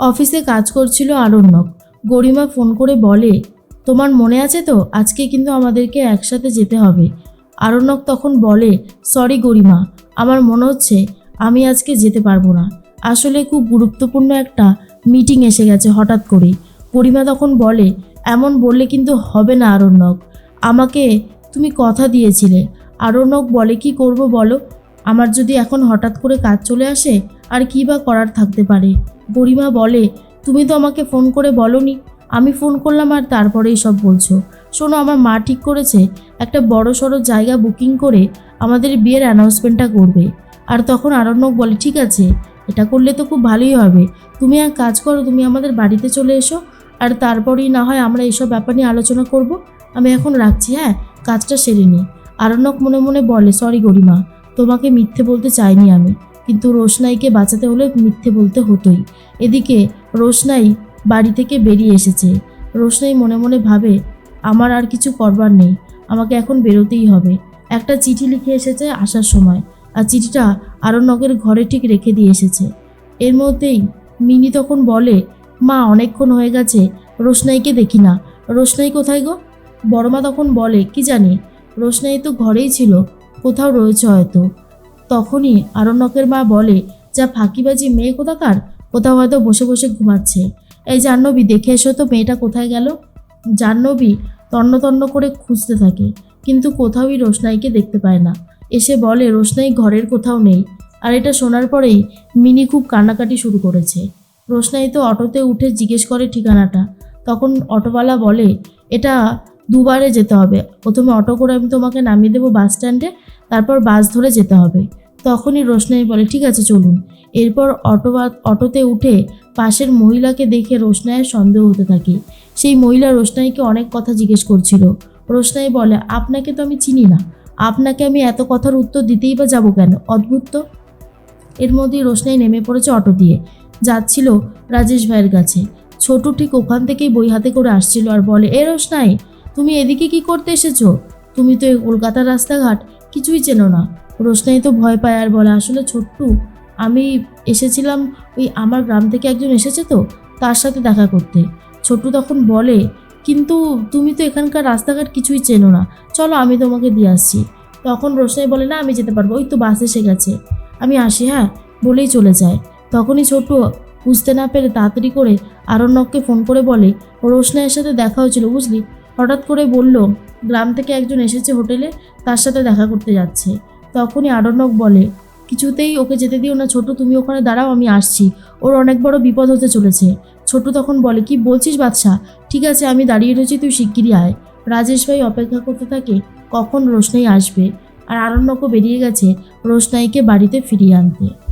অফিসে কাজ করছিল আরণ্যক। গরিমা ফোন করে বলে, তোমার মনে আছে তো? আজকে কিন্তু আমাদেরকে একসাথে যেতে হবে। আরণ্যক তখন বলে, সরি গরিমা, আমার মনে হচ্ছে আমি আজকে যেতে পারব না। আসলে খুব গুরুত্বপূর্ণ একটা মিটিং এসে গেছে হঠাৎ করে গরিমা তখন বলে, এমন বললে কিন্তু হবে না আরণ্যক। আমাকে তুমি কথা দিয়েছিলে। আরণ্যক বলে, কি করব বলো? আমার যদি এখন হঠাৎ করে কাজ চলে আসে, আর কী বা করার থাকতে পারে? গরিমা বলে, তুমি তো আমাকে ফোন করে বলনি। আমি ফোন করলাম আর তারপরেই সব বলছো। শোনো, আমার মা ঠিক করেছে। একটা বড় সড়ো জায়গা বুকিং করে আমাদের বিয়ের অ্যানাউন্সমেন্টটা করবে। আর তখন আরণ্যক বলে, ঠিক আছে, এটা করলে তো খুব ভালোই হবে। তুমি এক কাজ করো, তুমি আমাদের বাড়িতে চলে এসো। আর তারপরেই না হয় আমরা এইসব ব্যাপার নিয়ে আলোচনা করব। আমি এখন রাখছি হ্যাঁ? কাজটা সেরে নিই আরণ্যক মনে মনে বলে, সরি গরিমা তোমাকে মিথ্যে বলতে চাইনি আমি। কিন্তু রোশনাইকে বাঁচাতে হলে মিথ্যে বলতে হতোই। এদিকে রোশনাই বাড়ি থেকে বেরিয়ে এসেছে। রোশনাই মনে মনে ভাবে, আমার আর কিছু করবার নেই। আমাকে এখন বেরোতেই হবে। একটা চিঠি লিখে এসেছে আসার সময়, আর চিঠিটা আরণ্যকের ঘরে ঠিক রেখে দিয়ে এসেছে। এর মধ্যেই মিনি তখন বলে, মা, অনেকক্ষণ হয়ে গেছে, রোশনাইকে দেখি না। রোশনাই কোথায় গো? বড়মা তখন বলে, কি জানি? রোশনাই তো ঘরেই ছিল। কোথাও রয়েছে হয়তো। তখনই আরণ্যকের মা বলে, যা ফাঁকিবাজি, মেয়ে কোথাকার? কোথাও হয়তো বসে বসে ঘুমাচ্ছে। এই জাহ্নবী, দেখে এসো তো মেয়েটা কোথায় গেল? জাহ্নবী তন্ন তন্ন করে খুঁজতে থাকে, কিন্তু কোথাওই রোশনাইকে দেখতে পায় না। এসে বলে, রোশনাই ঘরের কোথাও নেই। আর এটা শোনার পরেই মিনি খুব কান্নাকাটি শুরু করেছে। রোশনাই তো অটোতে উঠে জিজ্ঞেস করে ঠিকানাটা। তখন অটোওয়ালা বলে, এটা দুবারে যেতে হবে। প্রথমে অটো করে আমি তোমাকে নামিয়ে দেবো বাস স্ট্যান্ডে, তারপর বাস ধরে যেতে হবে। তখনই রোশনাই বলে, ঠিক আছে, চলুন। এরপর অটো অটোতে উঠে পাশের মহিলাকে দেখে রোশনাইয়ের সন্দেহ হতে থাকে। সেই মহিলা রোশনাইকে অনেক কথা জিজ্ঞেস করছিল। রোশনাই বলে, আপনাকে তো আমি চিনি না। আপনাকে আমি এত কথার উত্তর দিতেই বা যাব কেন? অদ্ভুত তো। এর মধ্যেই রোশনাই নেমে পড়েছে অটো দিয়ে। যাচ্ছিল রাজেশ ভাইয়ের কাছে। ছোটু ঠিক ওখান থেকেই বই হাতে করে আসছিল আর বলে, এ রোশনাই তুমি এদিকে কি করতে এসেছ? তুমি তো এই কলকাতার রাস্তাঘাট কিছুই চেনো না। রোশনাই তো ভয় পায় আর বলে, আসলে ছোট্টু, আমি এসেছিলাম ওই আমার গ্রাম থেকে একজন এসেছে তো, তার সাথে দেখা করতে। ছোট্টু তখন বলে, কিন্তু তুমি তো এখানকার রাস্তাঘাট কিছুই চেনো না। চলো আমি তোমাকে দিয়ে আসছি। তখন রোশনাই বলে, না, আমি যেতে পারব। ওই তো বাস এসে গেছে। আমি আসি হ্যাঁ বলেই চলে যায়। তখনই ছোট্টু বুঝতে না পেরে তাড়াতাড়ি করে আরণ্যককে ফোন করে বলে রোশনাইয়ের সাথে দেখা হয়েছিল, বুঝলি? হঠাৎ করে বলল, গ্রাম থেকে একজন এসেছে হোটেলে, তার সাথে দেখা করতে যাচ্ছে। তখনই আরণ্যক বলে, কিছুতেই ওকে যেতে দিও না ছোট, তুমি ওখানে দাঁড়াও, আমি আসছি। ওর অনেক বড় বিপদ হতে চলেছে। ছোট তখন বলে, কি বলছিস বাদশা? ঠিক আছে, আমি দাঁড়িয়ে রয়েছি, তুই শিগগিরই আয়। রাজেশ ভাই অপেক্ষা করতে থাকে, কখন রোশনাই আসবে? আর আরণ্যকও বেরিয়ে গেছে রোশনাইকে বাড়িতে ফিরিয়ে আনতে।